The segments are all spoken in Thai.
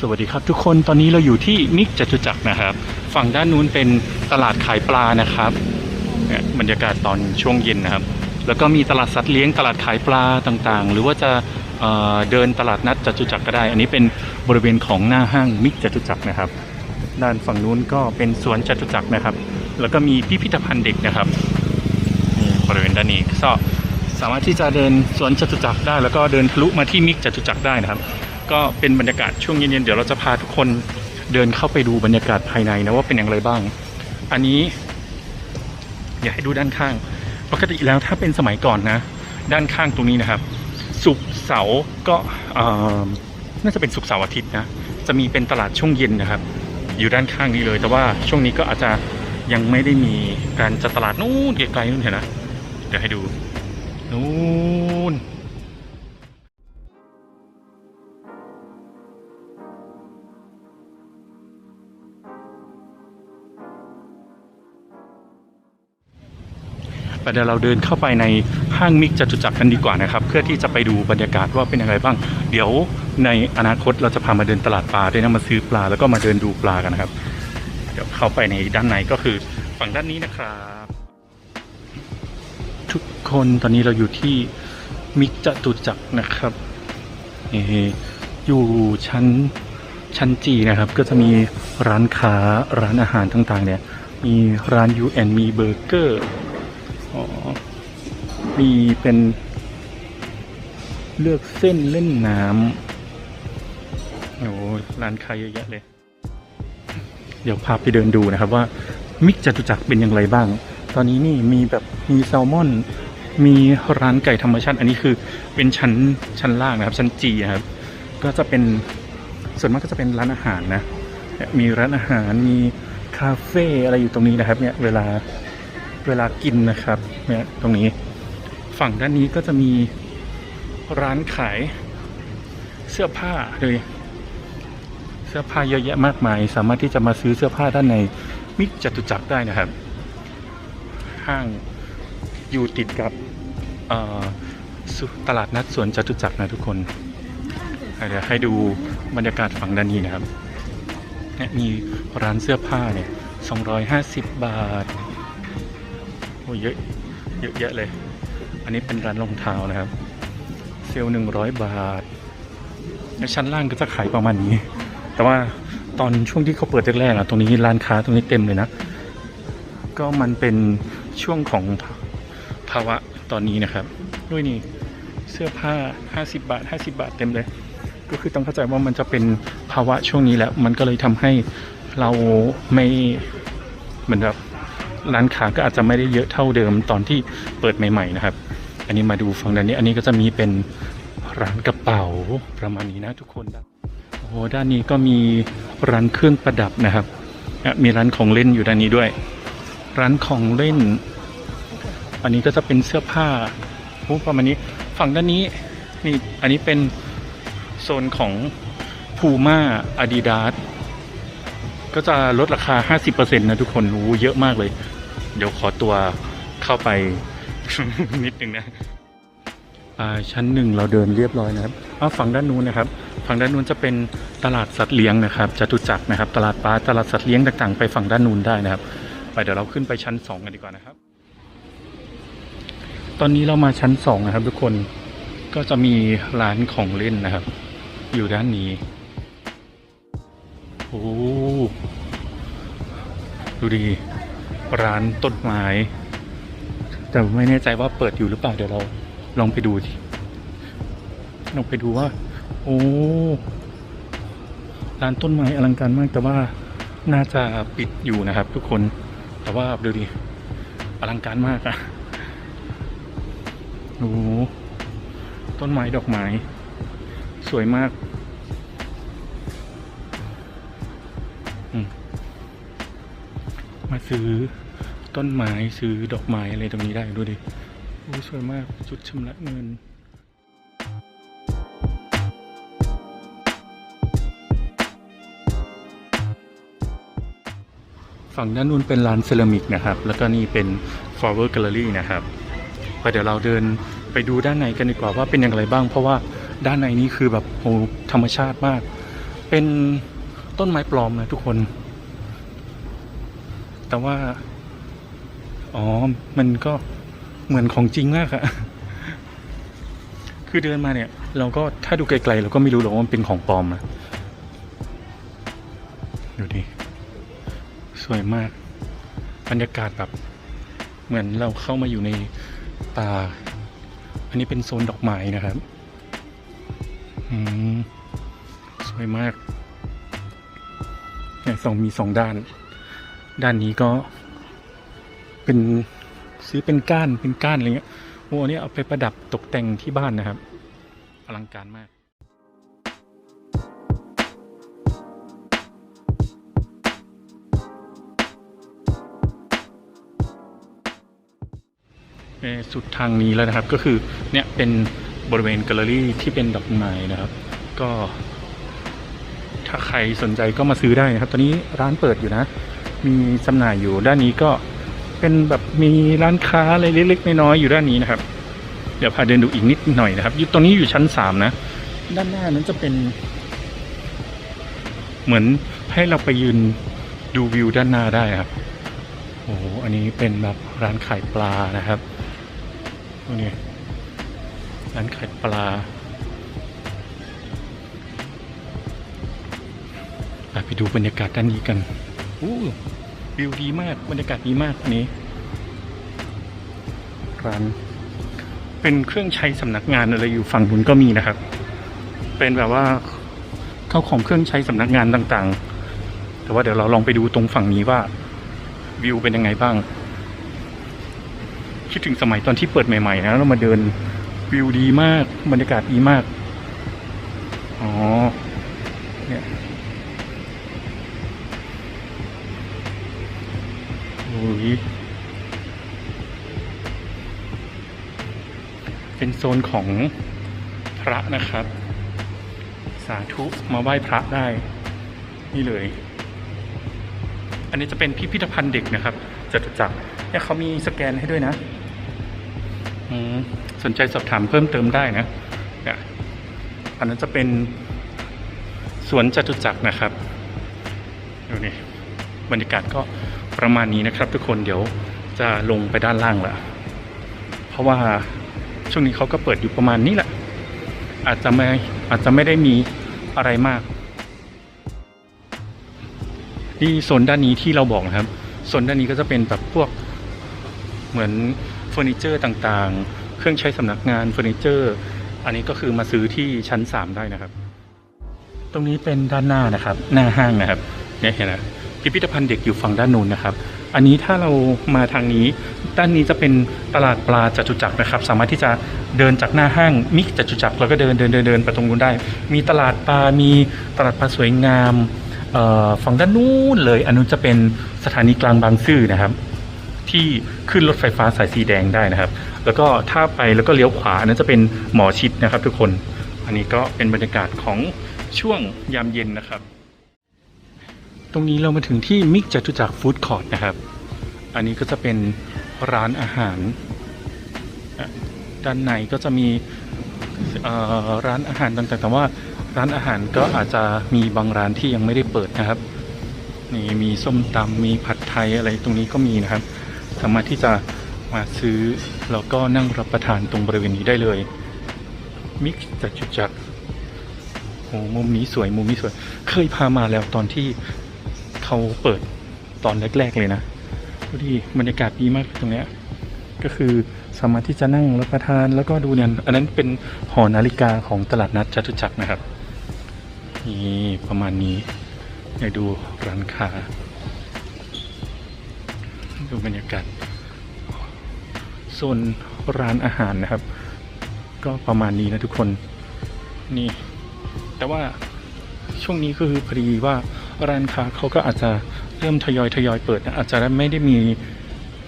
สวัสดีครับทุกคนตอนนี้เราอยู่ที่มิกจตุจักรนะครับ ฝั่งด้านนู้นเป็นตลาดขายปลานะครับเนี่ยบรรยากาศตอนช่วงเย็นนะครับ แล้วก็มีตลาดสัตว์เลี้ยงตลาดขายปลาต่างๆ หรือว่าจะเอ่อเดินตลาดนัดจตุจักรก็ได้ อันนี้เป็นบริเวณของหน้าห้างมิกจตุจักรนะครับ ด้านฝั่งนู้นก็เป็นสวนจตุจักรนะครับ แล้วก็มีพิพิธภัณฑ์เด็กนะครับนี่บริเวณด้านนี้ก็สามารถที่จะเดินสวนจตุจักรได้ แล้วก็เดินทะลุมาที่มิกจตุจักรได้นะครับ ก็เป็นบรรยากาศช่วงเย็นๆเดี๋ยวเราจะพาทุกคนเดินเข้าไปดูบรรยากาศภายในนะว่าเป็นอย่างไรบ้าง อันนี้อยากให้ดูด้านข้าง ปกติแล้วถ้าเป็นสมัยก่อนนะ ด้านข้างตรงนี้นะครับสุกเสาร์ก็น่าจะเป็นสุกเสาร์อาทิตย์นะจะมีเป็นตลาดช่วงเย็นนะครับ อยู่ด้านข้างนี้เลย แต่ว่าช่วงนี้ก็อาจจะยังไม่ได้มีการจัดตลาดนู้นไกลๆนู่นเห็นนะเดี๋ยวให้ดูนู้น เดี๋ยวเราเดินเข้าไปในห้างมิกจตุจักรกันดีกว่านะครับ เพื่อที่จะไปดูบรรยากาศว่าเป็นยังไงบ้าง เดี๋ยวในอนาคตเราจะพามาเดินตลาดปลาด้วยนะมาซื้อปลาแล้วก็มาเดินดูปลากันนะครับ เดี๋ยวเข้าไปในด้านในก็คือฝั่งด้านนี้นะครับ ทุกคนตอนนี้เราอยู่ที่มิกจตุจักรนะครับอยู่ชั้นชั้นจีนะครับ ก็จะมีร้านค้าร้านอาหารต่างๆเนี่ยมีร้าน UN มีเบอร์เกอร์ อ๋อ มีเป็น เลือกเส้นเล่นน้ำโอ้ร้านค้าเยอะแยะเลย เดี๋ยวพาไปเดินดูนะครับว่า มิกจตุจักรเป็นอย่างไรบ้าง ตอนนี้นี่มีแบบมีแซลมอน มีร้านไก่ธรรมชาติ อันนี้คือเป็นชั้นชั้นล่างนะครับ ชั้นจีนะครับ ก็จะเป็นส่วนมากก็จะเป็นร้านอาหารนะ มีร้านอาหาร มีคาเฟ่อะไรอยู่ตรงนี้นะครับเนี่ย เวลา เวลากินนะครับเนี่ยตรงนี้ฝั่งด้านนี้ก็จะมีร้านขายเสื้อผ้าเลยเสื้อผ้าเยอะแยะมากมาย สามารถที่จะมาซื้อเสื้อผ้าด้านในมิจตุจักรได้นะครับ ห้างอยู่ติดกับตลาดนัดสวนจตุจักรนะทุกคนเดี๋ยวให้ดูบรรยากาศฝั่งด้านนี้นะครับเนี่ยมีร้านเสื้อผ้าเนี่ย250 บาท อ้เยอะเยอะแยะเลย อันนี้เป็นร้านรองเท้านะครับ เซลล์หนึ่งร้อยบาทในชั้นล่างก็จะขายประมาณนี้ แต่ว่าตอนช่วงที่เขาเปิดแรกๆอะตรงนี้ร้านค้าตรงนี้เต็มเลยนะ ก็มันเป็นช่วงของภาวะตอนนี้นะครับ ด้วยนี่เสื้อผ้า 50 บาท 50 บาทเต็มเลย ก็คือต้องเข้าใจว่ามันจะเป็นภาวะช่วงนี้แล้ว มันก็เลยทำให้เราไม่เหมือนแบบ ร้านค้าก็อาจจะไม่ได้เยอะเท่าเดิมตอนที่เปิดใหม่ ๆ นะครับ อันนี้มาดูฝั่งด้านนี้ อันนี้ก็จะมีเป็นร้านกระเป๋าประมาณนี้นะทุกคนโอ้โหด้านนี้ก็มีร้านเครื่องประดับนะครับอะมีร้านของเล่นอยู่ด้านนี้ด้วย ร้านของเล่น อันนี้ก็จะเป็นเสื้อผ้าโอ้ประมาณนี้ ฝั่งด้านนี้นี่อันนี้เป็นโซนของพูม่าอาดิดาส ก็จะลดราคา 50%นะทุกคนรู้เยอะมากเลย เดี๋ยวขอตัวเข้าไป นิดนึงนะอ่าชั้นหนึ่งเราเดินเรียบร้อยนะครับอ้าฝั่งด้านนู้นนะครับ ฝั่งด้านนู้นจะเป็นตลาดสัตว์เลี้ยงนะครับจตุจักรนะครับ ตลาดปลาตลาดสัตว์เลี้ยงต่างๆ ไปฝั่งด้านนู้นได้นะครับ ไปเดี๋ยวเราขึ้นไปชั้นสองกันดีกว่านะครับ ตอนนี้เรามาชั้นสองนะครับ ทุกคน ก็จะมีร้านของเล่นนะครับ อยู่ด้านนี้ โอ้ดูดี ร้านต้นไม้ แต่ไม่แน่ใจว่าเปิดอยู่หรือเปล่า เดี๋ยวเราลองไปดูทีลองไปดูว่า โอ้ร้านต้นไม้อลังการมากแต่ว่าน่าจะปิดอยู่นะครับ ทุกคนแต่ว่าดูดิอลังการมากอะโอ้ต้นไม้ดอกไม้ สวยมาก มาซื้อต้นไม้ซื้อดอกไม้อะไรตรงนี้ได้ดูดิโอ้สวยมากจุดชำระเงินฝั่งด้านนู้นเป็นร้านเซรามิกนะครับ แล้วก็นี่เป็น flower gallery นะครับไปเดี๋ยวเราเดินไปดูด้านในกันดีกว่าว่าเป็นอย่างไรบ้าง เพราะว่าด้านในนี้คือแบบโหธรรมชาติมาก เป็น ต้นไม้ปลอมนะทุกคน แต่ว่า อ๋อ มันก็เหมือนของจริงมากอะคือเดินมาเนี่ย เราก็ถ้าดูไกลๆเราก็ไม่รู้หรอกว่ามันเป็นของปลอมนะดูดิ สวยมาก บรรยากาศแบบ เหมือนเราเข้ามาอยู่ในป่า อันนี้เป็นโซนดอกไม้นะครับ อืม สวยมาก สองมีสองด้าน ด้านนี้ก็ เป็นซื้อเป็นก้านเป็นก้านอะไรเงี้ยโอ้อันนี้เอาไปประดับตกแต่งที่บ้านนะครับอลังการมากสุดทางนี้แล้วนะครับก็คือเนี่ยเป็นบริเวณแกลเลอรี่ที่เป็นดอกไม้นะครับ ก็ ถ้าใครสนใจก็มาซื้อได้นะครับ ตอนนี้ร้านเปิดอยู่นะ มีจำหน่ายอยู่ด้านนี้ก็เป็นแบบมีร้านค้าอะไรเล็กๆน้อยๆอยู่ด้านนี้นะครับ เดี๋ยวพาเดินดูอีกนิดหน่อยนะครับอยู่ตรงนี้อยู่ชั้นสามนะ ด้านหน้านั้นจะเป็น เหมือนให้เราไปยืนดูวิวด้านหน้าได้ครับ โอ้โห อันนี้เป็นแบบร้านขายปลานะครับตรงนี้ร้านขายปลา ไปดูบรรยากาศด้านนี้กันอู้วิวดีมากบรรยากาศดีมากอันนี้ร้านเป็นเครื่องใช้สำนักงานอะไรอยู่ฝั่งนู้นก็มีนะครับ เป็นแบบว่าเข้าของเครื่องใช้สำนักงานต่างๆ แต่ว่าเดี๋ยวเราลองไปดูตรงฝั่งนี้ว่า วิวเป็นยังไงบ้าง คิดถึงสมัยตอนที่เปิดใหม่ๆนะเรามาเดินวิวดีมาก บรรยากาศดีมาก อ๋อ เนี่ย โอ้ยเป็นโซนของพระนะครับ สาธุมาไหว้พระได้ นี่เลย อันนี้จะเป็นพิพิธภัณฑ์เด็กนะครับจตุจักรเนี่ยเขามีสแกนให้ด้วยนะอืมสนใจสอบถามเพิ่มเติมได้นะเนี่ยอันนั้นจะเป็นสวนจตุจักรนะครับ ดูนี่บรรยากาศก็ ประมาณนี้นะครับ ทุกคนเดี๋ยวจะลงไปด้านล่างละเพราะว่าช่วงนี้เขาก็เปิดอยู่ประมาณนี้แหละ อาจจะไม่อาจจะไม่ได้มีอะไรมากที่โซนด้านนี้ที่เราบอกนะครับโซนด้านนี้ก็จะเป็นแบบพวกเหมือนเฟอร์นิเจอร์ต่างๆ เครื่องใช้สำนักงานเฟอร์นิเจอร์ อันนี้ก็คือมาซื้อที่ชั้น 3 ได้นะครับ ตรงนี้เป็นด้านหน้านะครับ หน้าห้างนะครับเนี่ยเห็นไหม พิพิธภัณฑ์เด็กอยู่ฝั่งด้านนู้นนะครับ อันนี้ถ้าเรามาทางนี้ ด้านนี้จะเป็นตลาดปลาจตุจักรนะครับ สามารถที่จะเดินจากหน้าห้างมิกจตุจักรแล้วก็เดินเดินเดินเดินไปตรงนู้นได้ มีตลาดปลา มีตลาดปลาสวยงามฝั่งด้านนู้นเลย อันนู้นจะเป็นสถานีกลางบางซื่อนะครับ ที่ขึ้นรถไฟฟ้าสายสีแดงได้นะครับ แล้วก็ถ้าไปแล้วก็เลี้ยวขวาอันนั้นจะเป็นหมอชิดนะครับ ทุกคน อันนี้ก็เป็นบรรยากาศของช่วงยามเย็นนะครับ ตรงนี้เรามาถึงที่มิกจตุจักรฟู้ดคอร์ทนะครับ อันนี้ก็จะเป็นร้านอาหาร ด้านในก็จะมีร้านอาหารต่างๆแต่ว่าร้านอาหารก็อาจจะมีบางร้านที่ยังไม่ได้เปิดนะครับนี่มีส้มตำมีผัดไทยอะไรตรงนี้ก็มีนะครับ สามารถที่จะมาซื้อแล้วก็นั่งรับประทานตรงบริเวณนี้ได้เลยมิกจัตุจักรโอ้มุมนี้สวยมุมนี้สวย เคยพามาแล้วตอนที่ เขาเปิดตอนแรกๆเลยนะดูดิบรรยากาศดีมากตรงเนี้ยก็คือสามารถที่จะนั่งรับประทานแล้วก็ดูเนี่ยอันนั้นเป็นหอนาฬิกาของตลาดนัดจตุจักรนะครับนี่ประมาณนี้เดี๋ยวดูร้านค้าดูบรรยากาศโซนร้านอาหารนะครับ ก็ประมาณนี้นะทุกคนนี่ แต่ว่าช่วงนี้ก็คือพอดีว่า ร้านค้าเขาก็อาจจะเริ่มทยอยทยอยเปิดนะอาจจะไม่ได้มี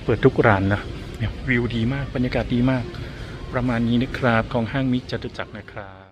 เปิดทุกร้านนะเนี่ยวิวดีมากบรรยากาศดีมาก ประมาณนี้นะครับของห้างมิกจตุจักรนะครับ